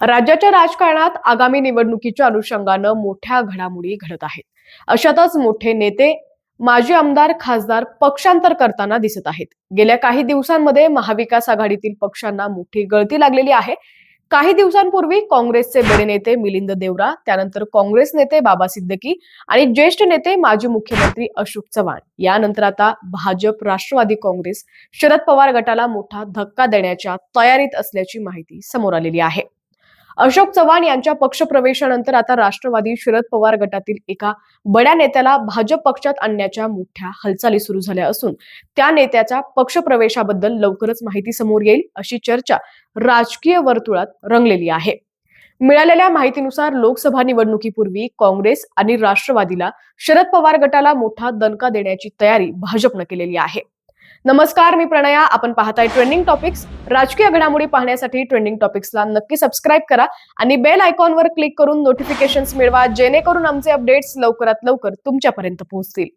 राज्याच्या राजकारणात आगामी निवडणुकीच्या अनुषंगानं मोठ्या घडामोडी घडत आहेत. अशातच मोठे नेते माजी आमदार खासदार पक्षांतर करताना दिसत आहेत. गेल्या काही दिवसांमध्ये महाविकास आघाडीतील पक्षांना मोठी गळती लागलेली आहे. काही दिवसांपूर्वी काँग्रेसचे बडे नेते मिलिंद देवरा त्यानंतर काँग्रेस नेते बाबा सिद्दकी आणि ज्येष्ठ नेते माजी मुख्यमंत्री अशोक चव्हाण. यानंतर आता भाजप राष्ट्रवादी काँग्रेस शरद पवार गटाला मोठा धक्का देण्याच्या तयारीत असल्याची माहिती समोर आलेली आहे. अशोक चव्हाण यांच्या पक्षप्रवेशानंतर आता राष्ट्रवादी शरद पवार गटातील एका बड्या नेत्याला भाजप पक्षात आणण्याच्या मोठ्या हालचाली सुरू झाल्या असून त्या नेत्याच्या पक्षप्रवेशाबद्दल लवकरच माहिती समोर येईल अशी चर्चा राजकीय वर्तुळात रंगलेली आहे. मिळालेल्या माहितीनुसार लोकसभा निवडणुकीपूर्वी काँग्रेस आणि राष्ट्रवादीला शरद पवार गटाला मोठा दणका देण्याची तयारी भाजपनं केलेली आहे. नमस्कार मी प्रणया. आपण पाहताय ट्रेंडिंग टॉपिक्स राजकीय घडामोडी पाहण्यासाठी ट्रेंडिंग टॉपिक्सला नक्की सबस्क्राईब करा आणि बेल आयकॉनवर क्लिक करून नोटिफिकेशन्स मिळवा जेणेकरून आमचे अपडेट्स लवकरात लवकर तुमच्यापर्यंत पोहोचतील.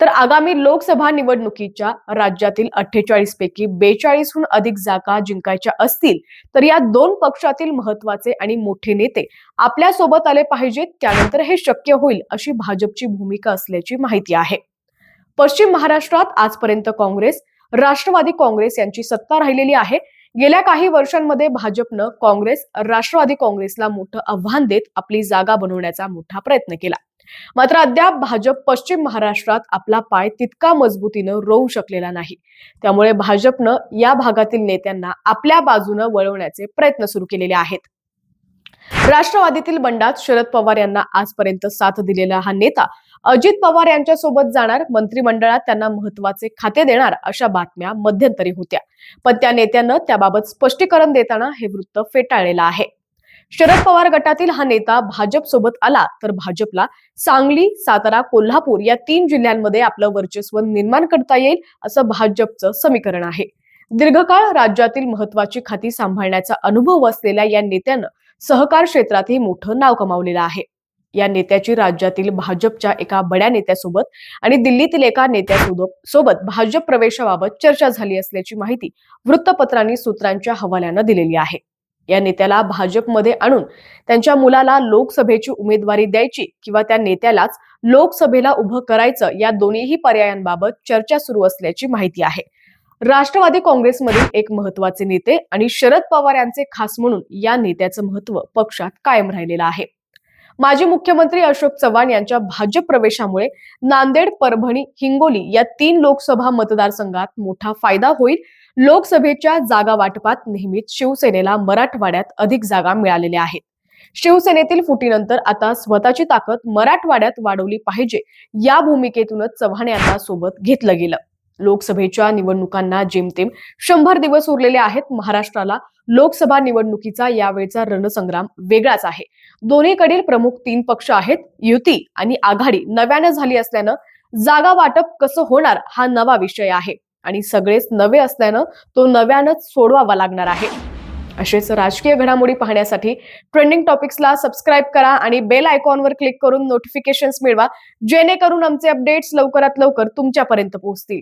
तर आगामी लोकसभा निवडणुकीच्या राज्यातील अठ्ठेचाळीस पैकी बेचाळीसहून अधिक जागा जिंकायच्या असतील तर या दोन पक्षातील महत्त्वाचे आणि मोठे नेते आपल्यासोबत आले पाहिजेत. त्यानंतर हे शक्य होईल अशी भाजपची भूमिका असल्याची माहिती आहे. पश्चिम महाराष्ट्रात आजपर्यंत काँग्रेस राष्ट्रवादी काँग्रेस यांची सत्ता राहिलेली आहे. गेल्या काही वर्षांमध्ये भाजपनं काँग्रेस राष्ट्रवादी काँग्रेसला मोठं आव्हान देत आपली जागा बनवण्याचा मोठा प्रयत्न केला. मात्र अद्याप भाजप पश्चिम महाराष्ट्रात आपला पाय तितका मजबूतीनं रोवू शकलेला नाही. त्यामुळे भाजपनं या भागातील नेत्यांना आपल्या बाजूनं वळवण्याचे प्रयत्न सुरू केलेले आहेत. राष्ट्रवादीतील बंडात शरद पवार यांना आजपर्यंत साथ दिलेला हा नेता अजित पवार यांच्या सोबत जाणार मंत्रिमंडळात त्यांना महत्त्वाचे खाते देणार अशा बातम्या मध्यंतरी होत्या. पण त्या नेत्यानं त्याबाबत स्पष्टीकरण देताना हे वृत्त फेटाळलेलं आहे. शरद पवार गटातील हा नेता भाजप सोबत आला तर भाजपला सांगली सातारा कोल्हापूर या तीन जिल्ह्यांमध्ये आपलं वर्चस्व निर्माण करता येईल असं भाजपचं समीकरण आहे. दीर्घकाळ राज्यातील महत्वाची खाती सांभाळण्याचा अनुभव असलेल्या या नेत्यानं सहकार क्षेत्रातही मोठं नाव कमावलेलं आहे. या नेत्याची राज्यातील भाजपच्या एका बड्या नेत्यासोबत आणि दिल्लीतील एका नेत्यासोबत सोबत भाजप प्रवेशाबाबत चर्चा झाली असल्याची माहिती वृत्तपत्रांनी सूत्रांच्या हवाल्यानं दिलेली आहे. या नेत्याला भाजपमध्ये आणून त्यांच्या मुलाला लोकसभेची उमेदवारी द्यायची किंवा त्या नेत्यालाच लोकसभेला उभं करायचं या दोन्हीही पर्यायांबाबत चर्चा सुरू असल्याची माहिती आहे. राष्ट्रवादी काँग्रेसमधील एक महत्त्वाचे नेते आणि शरद पवार यांचे खास म्हणून या नेत्याचं महत्त्व पक्षात कायम राहिलेलं आहे. माजी मुख्यमंत्री अशोक चव्हाण यांच्या भाजप प्रवेशामुळे नांदेड परभणी हिंगोली या तीन लोकसभा मतदारसंघात मोठा फायदा होईल. लोकसभेच्या जागा वाटपात नेहमीच शिवसेनेला मराठवाड्यात अधिक जागा मिळालेल्या आहेत. शिवसेनेतील फुटीनंतर आता स्वतःची ताकद मराठवाड्यात वाढवली पाहिजे या भूमिकेतूनच चव्हाण यांना सोबत घेतलं गेलं. लोकसभेच्या निवडणुकांना जेमतेम शंभर दिवस उरलेले आहेत महाराष्ट्राला. लोकसभा निवडणुकीचा यावेळचा रणसंग्राम वेगळाच आहे. दोन्हीकडील प्रमुख तीन पक्ष आहेत युती आणि आघाडी. नव्यानं झाली असल्यानं जागा वाटप कसं होणार हा नवा विषय आहे. आणि सगळेच नवे असल्यानं तो नव्यानंच सोडवावा लागणार आहे. असेच राजकीय घडामोडी पाहण्यासाठी ट्रेंडिंग टॉपिक्सला सबस्क्राईब करा आणि बेल आयकॉनवर क्लिक करून नोटिफिकेशन्स मिळवा जेणेकरून आमचे अपडेट्स लवकरात लवकर तुमच्यापर्यंत पोहोचतील.